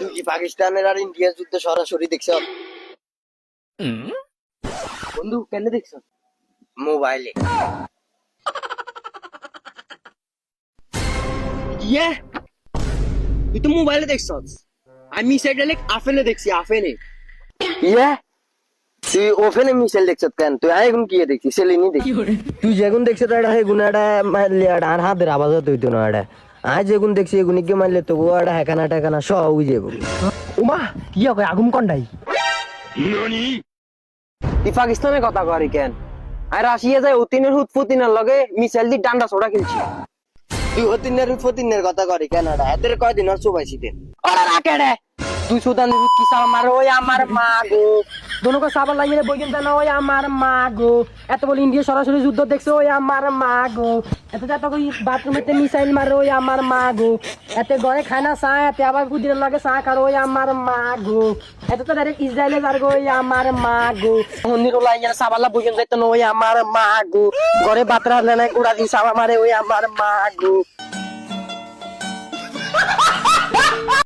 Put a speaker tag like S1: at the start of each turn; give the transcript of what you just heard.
S1: তুই কি পাকিস্তানের আর ইন্ডিয়ার যুদ্ধ সরাসরি দেখছ?
S2: বন্ধু কেন দেখছ?
S1: মোবাইলে।
S2: ইয়ে? তুই তো মোবাইলে দেখছস আমি সেটা লেখ আফেনে দেখছি আফেনে
S1: ইয়ে? তুই ওপেনে মিশেল দেখছ কেন? তুই আয় এখন কি দেখছিস? সেলিনি দেখি তুই যেগুন দেখছ এটা হেগুন এটা মারলে আর হাতের আওয়াজ হইতো না এটা। আজ এগুন দেখছি এগুনি কে মারলে তো ওটা হেকানা টেকানা সব উই যাব।
S2: উমা কি কয় আগুম কন্ডাই?
S1: ই পাকিস্তানের কথা করি কেন? আর রাশিয়া যায় অতিনের হুতফুতিনের লগে মিসাইল দি ডান্ডা ছোড়া খেলছি। তুই অতিনের হুতফুতিনের কথা করি কেন এদের কয়দিন আর চুবাইছি দিন
S2: ওরা রাখে রে
S1: তুই সুদান কি সাল মার ওই আমার মা গো
S2: দোনো কো সাবান লাগিয়ে বই কিনতে না ওই আমার মা গো এত বলে ইন্ডিয়া সরাসরি যুদ্ধ দেখছে, ওই আমার মা গো এত এত কই বাথরুমেতে মিসাইল মারে ওই আমার মা গো এতে ঘরে খায় না চা এতে আবার কুদিনের লাগে চা খার ওই আমার মা গো এত তো ডাইরেক্ট ইসরায়েলে যার গো, ওই আমার মা গো
S1: মন্দির ওলাই গেলে সাবাল্লা বুঝেন যাইতো না ওই আমার মা গো ঘরে বাতরা না কুড়া দিন সাবা মারে ওই আমার মা গো